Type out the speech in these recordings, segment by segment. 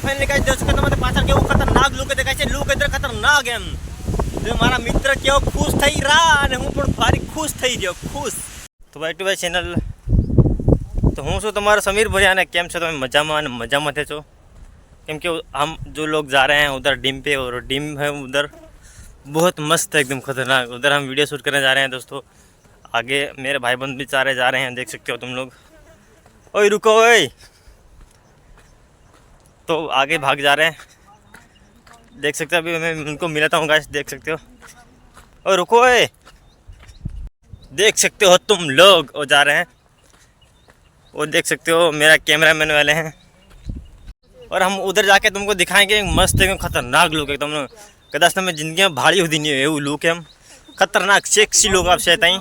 Finally finally guys જોશો કે તમારે પાછળ કેવું ખતરનાક લુક દેખાય છે લુક ઇધર ખતરનાક એમ જો મારા મિત્ર કેવો ખુશ થઈ રહ્યા અને હું પણ ભારી ખુશ થઈ ગયો ખુશ તો ભાઈ ટુ ભાઈ ચેનલ તો હું છું તમારો સમીર ભરિયા અને કેમ છો તમે મજામાં અને મજામાં થે છો કેમ કે हम जो लोग जा रहे हैं उधर डीम पे और डीम है उधर बहुत मस्त है एकदम खतरनाक उधर हम वीडियो शूट करने जा रहे हैं दोस्तों आगे मेरे भाई बंद भी सारे जा रहे हैं देख सकते हो तुम लोग ओए रुको ओए तो आगे भाग जा रहे हैं। देख सकते हो अभी मैं उनको मिलाता हूँ गाइस देख सकते हो। और रुको ए। देख सकते हो तुम लोग वो जा रहे हैं। वो देख सकते हो मेरा कैमरा मैन वाले हैं। और हम उधर जाके तुमको दिखाएँगे, मस्त एकदम खतरनाक लोग एकदम। कदाच में ज़िंदगी में भारी होती नहीं है वो लुक है। हम खतरनाक सेक्सी लोग आपसे तई।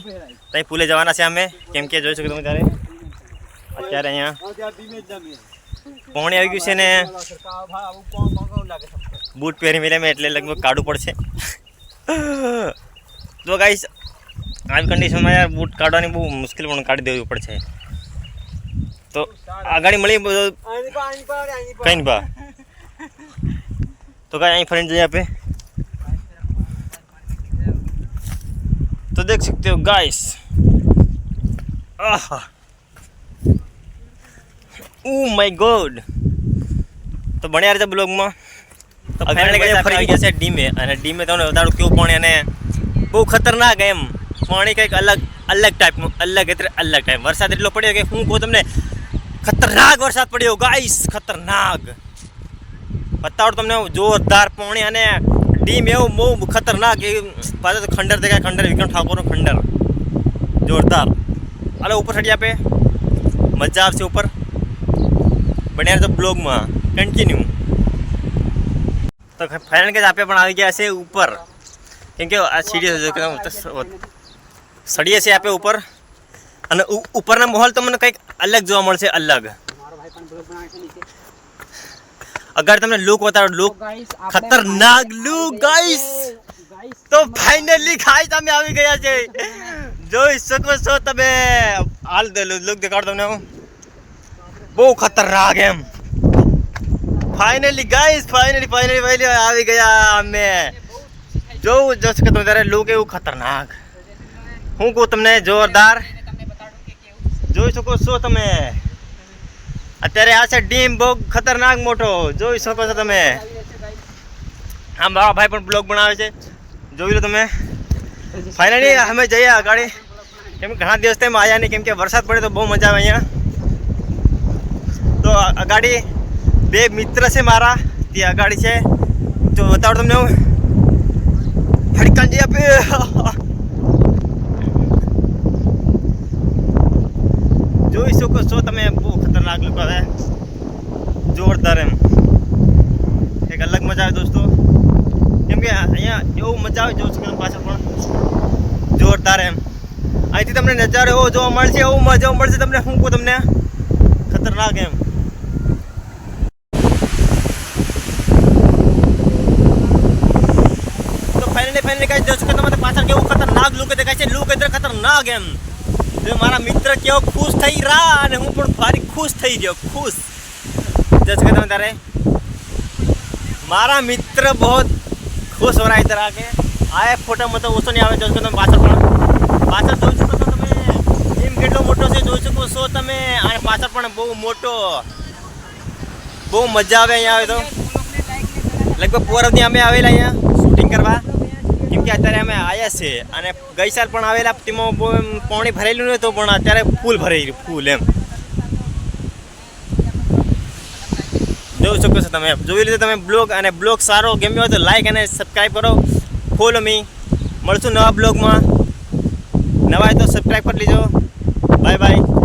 तई पूरे जमाना से हमें। कैम के जो सकते जा रहे हैं। क्या रहे यहाँ? પોણી આવી ગયું છે ને બૂટ પહેરી મેલે મેં એટલે લગભગ કાઢવું પડશે તો ગાઈસ આવી કન્ડિશનમાં યાર બૂટ કાઢવાની બહુ મુશ્કેલ પણ કાઢી દેવું પડશે તો આગળ મળી બધું કઈ નહીં બા તો કઈ અહીં ફરીને જઈએ આપે તો દેખ सकते हो guys aha O my god તો ભણ્યા રીતે બ્લોગમાં. તો ફરી ગયા છે ડીમે અને ડીમે તમને બતાડું કેવું પાણી અને બહુ ખતરનાક એમ. પાણી કંઈક અલગ અલગ ટાઈપનું અલગ એટલે અલગ ટાઈપ વરસાદ એટલો પડ્યો કે હું કહું તમને ખતરનાક વરસાદ પડ્યો ગાઈસ ખતરનાક. બતાવડ તમને જોરદાર પાણી અને ડીમ એવું બહુ ખતરનાક એ પાછળ ખંડર દેખાય ખંડર વિક્રમ ઠાકોરનો ખંડર. જોરદાર. હાલો ઉપર ચડી આપે. મજા આવશે ઉપર. બન્યા તો બ્લોગમાં. કન્ટિન્યુ તો ફાઇનલ કે આપણે પણ આવી ગયા છે ઉપર. કેમ કે આ સીડી સડીએ છીએ આપે ઉપર. અને ઉપરના માહોલ તો મને કંઈક અલગ જોવા મળશે, અલગ. અગર તમને લુક બતાવો લુક ખતરનાક લુક ગાઈસ તો ફાઇનલી ગાઈસ અમે આવી ગયા છે જોઈ શકો છો તમે. હાલ લુક દેખાડો તમને હું. બહુ ખતરનાક એમ. Finally guys finally finally finally આવી ગયા અમે. જોવું જોશે કે તમે ત્યારે લુક એવું ખતરનાક. હું કહું તમને જોરદાર. જોઈ શકો છો તમે. અત્યારે આ છે ડીમ બહુ ખતરનાક મોટો. જોઈ શકો છો તમે. આમ બાબા ભાઈ પણ બ્લોગ બનાવે છે. જોઈ લો તમે. ફાઇનલી અમે જઈએ આગળ. કેમ ઘણા દિવસ તેમ આવ્યા નહીં. કેમ કે વરસાદ પડે તો બહુ મજા આવે અહીંયા. તો અગાડી બે મિત્ર છે મારા, તે અગાડી છે. તો બતાવો તમને હું. હડકાંજી આપે. જોઈ શકો છો તમે, બહુ ખતરનાક લોકો હવે જોરદાર એમ. એક અલગ મજા આવે દોસ્તો. કેમ કે અહીંયા એવું મજા આવે જોઉં છું પાછળ પણ. જોરદાર એમ. અહીંથી તમને નજારો એવો જોવા મળશે, એવું મજા મળશે તમને, શું કહું તમને? ખતરનાક એમ. ફેન દેખાય છે કે તમને પાછળ કેવું ખતરનાક લુક દેખાય છે લુક એટલે ખતરનાક એમ. જો મારા મિત્ર કેવો ખુશ થઈ રહ્યા અને હું પણ ભારી ખુશ થઈ ગયો, ખુશ. જજ કે તમે તારે મારા મિત્ર બહુ ખુશ હો રહા ઇધર કે, આ ફોટામાં તો ઓછો નહીં આવે જજ કે તમે પાછળ પણ. પાછળ જોઈ શકો તો તમે, એમ કેટલો મોટો છે, જોઈ શકો છો તમે, અને પાછળ પણ બહુ મોટો. બહુ મજા આવે અહીંયા આવે તો. લગભગ પોરવથી અમે આવેલા અહીંયા. કે અત્યારે અમે આવ્યા છે અને ગઈ સાલ પણ આવેલા એમ પાણી ભરેલું નહોતું પણ અત્યારે ફૂલ ભરાઈ ફૂલ એમ. જોઈ શકો છો તમે. જોઈ લીધો તમે બ્લોગ અને બ્લોગ સારો ગમ્યો હોય તો લાઈક અને સબસ્ક્રાઈબ કરો. ફોલો મી મળશું નવા બ્લોગમાં. નવા તો સબસ્ક્રાઈબ કરી લીજો. Bye bye